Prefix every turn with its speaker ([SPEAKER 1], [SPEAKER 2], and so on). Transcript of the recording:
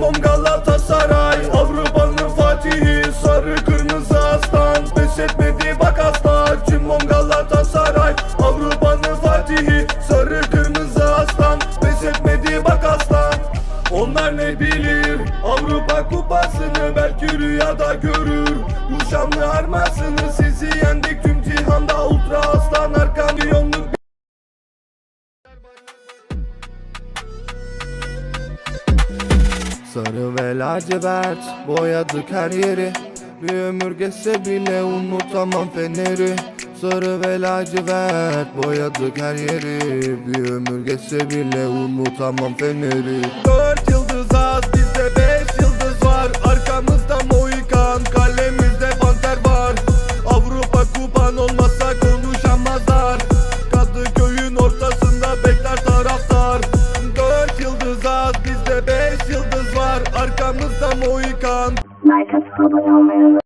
[SPEAKER 1] Cimbom Galatasaray Avrupa'nın Fatihi Sarı kırmızı aslan. Pes etmedi bak asla Cimbom Galatasaray. Avrupa'nın Fatihi Sarı kırmızı aslan. Pes etmedi bak aslan onlar ne bilir? Avrupa kupasını belki rüyada görür. Bu şanlı armasını Sarı ve lacivert boyadık her yeri. Bir ömür geçse bile unutamam feneri. Sarı ve lacivert boyadık her yeri. Bir ömür geçse bile unutamam feneri
[SPEAKER 2] mój kant. a próbują